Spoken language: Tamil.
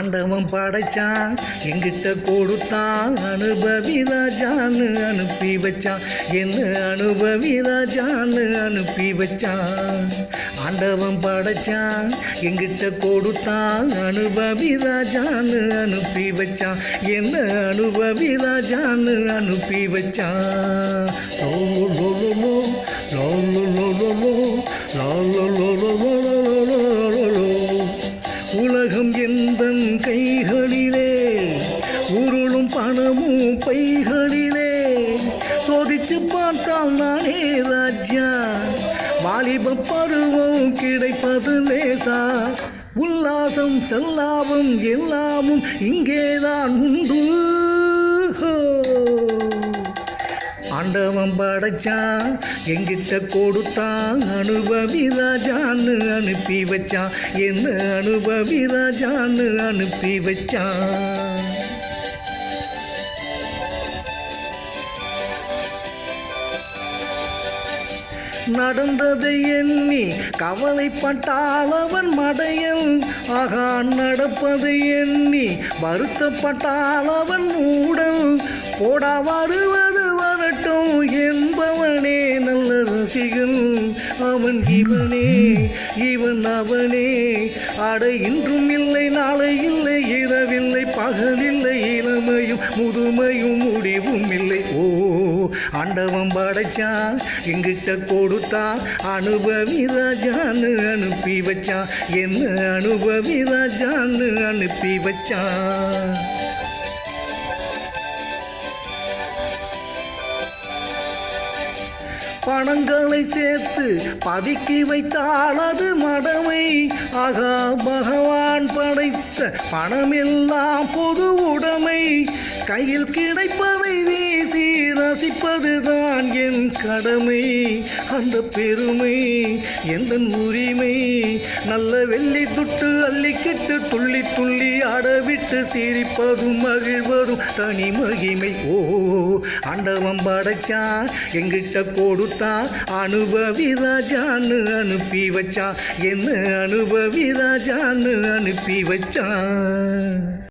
ஆண்டவன் படைச்சான் எங்கிட்ட கொடுத்தான் அனுபவி ராஜான்னு அனுப்பி வச்சான் என்ன அனுபவி ராஜான்னு அனுப்பி வச்சான் ஆண்டவன் படைச்சான் எங்கிட்ட கொடுத்தான் அனுபவி ராஜான்னு அனுப்பி வச்சான் என்ன அனுபவி ராஜான்னு அனுப்பி வச்சான் லோ லோ லோ லோ லோ லோ லோ லோ லோ லோ லோ கைகளிலே உருளும் பணமும் பைகளிலே. சோதிச்சு பார்த்தால் நானே ராஜா. வாலிப பருவம் கிடைப்பது லேசா. உல்லாசம் செல்லாவும் எல்லாமும் இங்கேதான் உண்டு. ஆண்டவன் படைச்சான் எங்கிட்ட கொடுத்தான் அனுபவி ராஜான்னு அனுப்பி வச்சான் என்ன அனுபவி ராஜான்னு அனுப்பி வச்சான் நடந்ததை எண்ணி கவலைப்பட்டால் அவன் மடையன் ஆகா நடப்பதை எண்ணி வருத்தப்பட்டால் அவன் மூடன் போடா வருவது காட்டும் என்பவனே நல்ல ரசிகன் அவன் இவனே இவன் அவனே. அட இன்றும் இல்லை நாளை இல்லை இரவில்லை பகலில்லை இளமையும் முதுமையும் முடிவும் இல்லை. ஓ ஆண்டவன் படைச்சான் எங்கிட்ட கொடுத்தான் அனுபவி ராஜான்னு அனுப்பி வச்சான் என்ன அனுபவி ராஜான்னு அனுப்பி வச்சான் பணங்களை சேர்த்து பதுக்கி வைத்தால் அது மடமை. ஆகா பகவான் படைத்த பணமெல்லாம் பொது உடைமை. கையில் கிடைப்பதை வீசி ரசிப்பதுதான் என் கடமை. அந்த பெருமை எந்த உரிமை? நல்ல வெள்ளி துட்டு அள்ளிக்கிட்டு துள்ளி துள்ளி அடவிட்டு சிரிப்பதும் மகிழ்வதும் தனி மகிமை. ஓ ஆண்டவன் படைச்சான் எங்கிட்ட கொடுத்தான் அனுபவி ராஜான்னு அனுப்பி வச்சான். என்ன அனுபவி ராஜான்னு அனுப்பி வச்சான்?